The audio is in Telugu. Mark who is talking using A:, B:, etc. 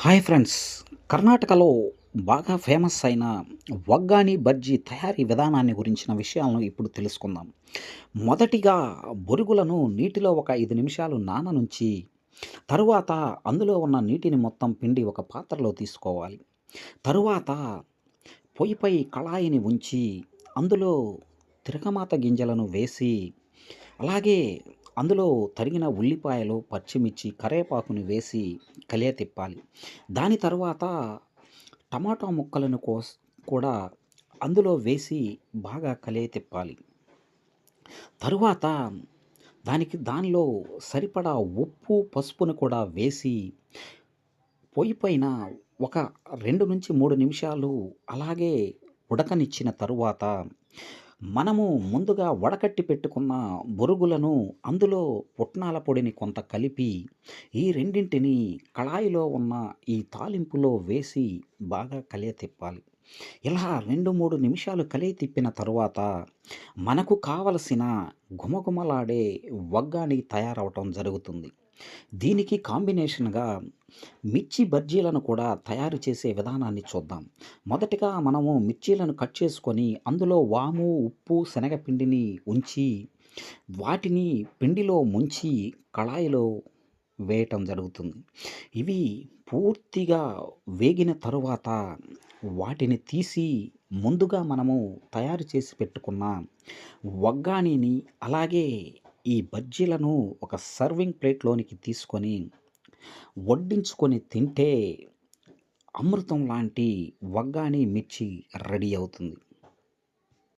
A: హాయ్ ఫ్రెండ్స్ కర్ణాటకలో బాగా ఫేమస్ అయిన వగ్గాని బజ్జీ తయారీ విధానాన్ని గురించిన విషయాలను ఇప్పుడు తెలుసుకుందాం. మొదటిగా బొరుగులను నీటిలో ఒక ఐదు నిమిషాలు నాననుంచి తరువాత అందులో ఉన్న నీటిని మొత్తం పిండి ఒక పాత్రలో తీసుకోవాలి. తరువాత పొయ్యిపై కళాయిని ఉంచి అందులో తిరగమాత గింజలను వేసి అలాగే అందులో తరిగిన ఉల్లిపాయలు పచ్చిమిర్చి కరివేపాకుని వేసి కలియ తిప్పాలి. దాని తర్వాత టమాటా ముక్కలను కోస్ కూడా అందులో వేసి బాగా కలియ తిప్పాలి. తరువాత దానికి దానిలో సరిపడా ఉప్పు పసుపును కూడా వేసి పొయ్యి పైన ఒక రెండు నుంచి మూడు నిమిషాలు అలాగే ఉడకనిచ్చిన తరువాత మనము ముందుగా వడకట్టి పెట్టుకున్న బొరుగులను అందులో పుట్నాల పొడిని కొంత కలిపి ఈ రెండింటిని కళాయిలో ఉన్న ఈ తాలింపులో వేసి బాగా కలియ తిప్పాలి. ఇలా రెండు మూడు నిమిషాలు కలియ తిప్పిన తరువాత మనకు కావలసిన గుమగుమలాడే వగ్గాని తయారవటం జరుగుతుంది. దీనికి కాంబినేషన్గా మిర్చి బజ్జీలను కూడా తయారు చేసే విధానాన్ని చూద్దాం. మొదటగా మనము మిర్చీలను కట్ చేసుకొని అందులో వాము ఉప్పు శనగపిండిని ఉంచి వాటిని పిండిలో ముంచి కళాయిలో వేయటం జరుగుతుంది. ఇవి పూర్తిగా వేగిన తరువాత వాటిని తీసి ముందుగా మనము తయారు చేసి పెట్టుకున్న వగ్గాణిని అలాగే ఈ బజ్జీలను ఒక సర్వింగ్ ప్లేట్లోనికి తీసుకొని వడ్డించుకొని తింటే అమృతం లాంటి వగ్గాని మిర్చి రెడీ అవుతుంది.